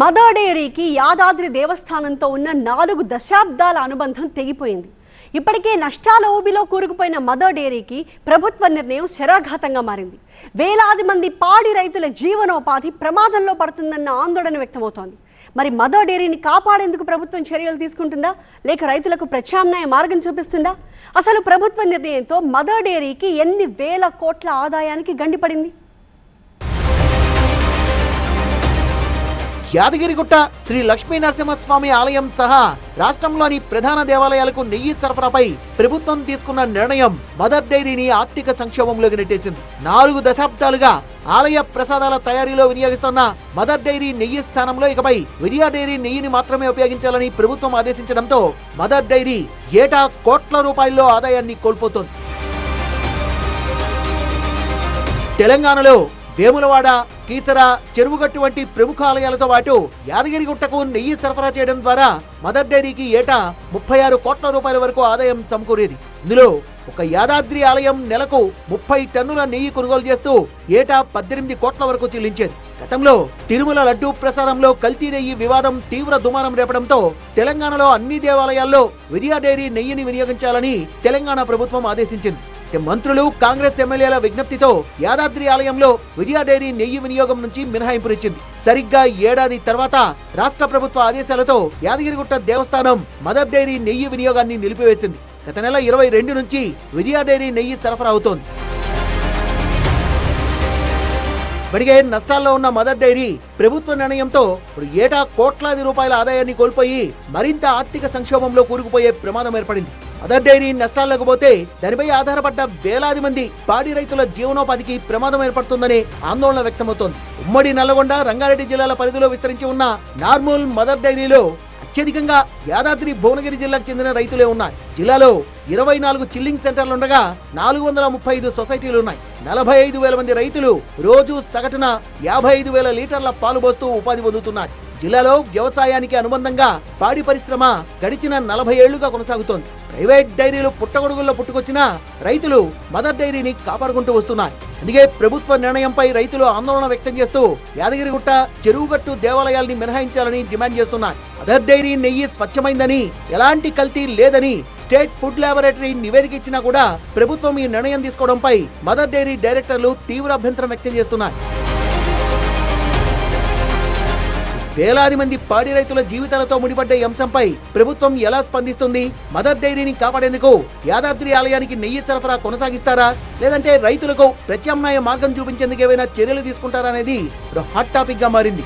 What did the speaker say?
Mother డైరీకి యాదాద్రి దేవస్థానంతో ఉన్న నాలుగు దశాబ్దాల అనుబంధం తెగిపోయింది. ఇప్పటికే నష్టాల ఊబిలో కూరుకుపోయిన మదర్ డైరీకి ప్రభుత్వ నిర్ణయం శరాఘాతంగా మారింది. వేలాది మంది పాడి రైతుల జీవనోపాధి ప్రమాదంలో పడుతుందన్న ఆందోళన వ్యక్తమవుతోంది. మరి మదర్ డైరీని కాపాడేందుకు ప్రభుత్వం చర్యలు తీసుకుంటుందా? లేక రైతులకు ప్రత్యామ్నాయ మార్గం చూపిస్తుందా? అసలు ప్రభుత్వ నిర్ణయంతో మదర్ డైరీకి ఎన్ని వేల కోట్ల ఆదాయానికి గండిపడింది? యాదగిరిగుట్ట శ్రీ లక్ష్మీ నరసింహస్వామి ఆలయం సహా రాష్ట్రంలోని ప్రధాన దేవాలయాలకు నెయ్యి సరఫరాపై ప్రభుత్వం తీసుకున్న నిర్ణయం మదర్ డైరీని ఆర్థిక సంక్షోభంలోకి నెట్టేసింది. నాలుగు దశాబ్దాలుగా ఆలయ ప్రసాదాల తయారీలో వినియోగిస్తున్న మదర్ డైరీ నెయ్యి స్థానంలో ఇకపై విజయా డైరీ నెయ్యిని మాత్రమే ఉపయోగించాలని ప్రభుత్వం ఆదేశించడంతో మదర్ డైరీ ఏటా కోట్ల రూపాయల్లో ఆదాయాన్ని కోల్పోతోంది. తెలంగాణలో వేములవాడ కీసర చెరువుగట్టు వంటి ప్రముఖ ఆలయాలతో పాటు యాదగిరిగుట్టకు నెయ్యి సరఫరా చేయడం ద్వారా మదర్ డైరీకి ఏటా ముప్పై ఆరు కోట్ల రూపాయల వరకు ఆదాయం సమకూరేది. ఇందులో ఒక యాదాద్రి ఆలయం నెలకు ముప్పై టన్నుల నెయ్యి కొనుగోలు చేస్తూ ఏటా పద్దెనిమిది కోట్ల వరకు చెల్లించేది. గతంలో తిరుమల లడ్డూ ప్రసాదంలో కల్తీ నెయ్యి వివాదం తీవ్ర దుమారం రేపడంతో తెలంగాణలో అన్ని దేవాలయాల్లో విరియా డైరీ నెయ్యిని వినియోగించాలని తెలంగాణ ప్రభుత్వం ఆదేశించింది. మంత్రులు కాంగ్రెస్ ఎమ్మెల్యేల విజ్ఞప్తితో యాదాద్రి ఆలయంలో విజయ డైరీ నెయ్యి వినియోగం నుంచి మినహాయింపునిచ్చింది సరిగ్గా ఏడాది తర్వాత రాష్ట్ర ప్రభుత్వ ఆదేశాలతో యాదగిరిగుట్ట దేవస్థానం మదర్ డైరీ నెయ్యి వినియోగాన్ని నిలిపివేసింది. గత నెల ఇరవై రెండు నుంచి విజయ డైరీ నెయ్యి సరఫరా అవుతోంది. ఇప్పటికే నష్టాల్లో ఉన్న మదర్ డైరీ ప్రభుత్వ నిర్ణయంతో ఇప్పుడు ఏటా కోట్లాది రూపాయల ఆదాయాన్ని కోల్పోయి మరింత ఆర్థిక సంక్షోభంలో కూరుకుపోయే ప్రమాదం ఏర్పడింది. మదర్ డైరీ నష్టాల్లోకి పోతే దానిపై ఆధారపడ్డ వేలాది మంది పాడి రైతుల జీవనోపాధికి ప్రమాదం ఏర్పడుతుందనే ఆందోళన వ్యక్తమవుతోంది. ఉమ్మడి నల్లగొండ రంగారెడ్డి జిల్లాల పరిధిలో విస్తరించి ఉన్న నార్మల్ మదర్ డైరీలో అత్యధికంగా యాదాద్రి భువనగిరి జిల్లాకు చెందిన రైతులే ఉన్నారు జిల్లాలో ఇరవై నాలుగు చిల్లింగ్ సెంటర్లు ఉండగా నాలుగు వందల ముప్పై ఐదు సొసైటీలు ఉన్నాయి. నలభై ఐదు వేల మంది రైతులు రోజు సగటున యాభై ఐదు వేల లీటర్ల పాలు పోస్తూ ఉపాధి పొందుతున్నారు జిల్లాలో వ్యవసాయానికి అనుబంధంగా పాడి పరిశ్రమ గడిచిన నలభై ఏళ్ళుగా కొనసాగుతోంది. ప్రైవేట్ డైరీలు పుట్టగొడుగుల్లో పుట్టుకొచ్చినా రైతులు మదర్ డైరీని కాపాడుకుంటూ వస్తున్నారు అందుకే ప్రభుత్వ నిర్ణయంపై రైతులు ఆందోళన వ్యక్తం చేస్తూ యాదగిరిగుట్ట చెరువుగట్టు దేవాలయాల్ని మినహాయించాలని డిమాండ్ చేస్తున్నారు. మదర్ డైరీ నెయ్యి స్వచ్ఛమైందని ఎలాంటి కల్తీ లేదని స్టేట్ ఫుడ్ ల్యాబొరేటరీ నివేదిక ఇచ్చినా కూడా ప్రభుత్వం ఈ నిర్ణయం తీసుకోవడంపై మదర్ డైరీ డైరెక్టర్లు తీవ్ర అభ్యంతరం వ్యక్తం చేస్తున్నారు. వేలాది మంది పాడి రైతుల జీవితాలతో ముడిపడ్డ ఈ అంశంపై ప్రభుత్వం ఎలా స్పందిస్తుంది? మదర్ డైరీని కాపాడేందుకు యాదాద్రి ఆలయానికి నెయ్యి సరఫరా కొనసాగిస్తారా? లేదంటే రైతులకు ప్రత్యామ్నాయ మార్గం చూపించేందుకు ఏవైనా చర్యలు తీసుకుంటారా అనేది ఇప్పుడు హాట్ టాపిక్గా మారింది.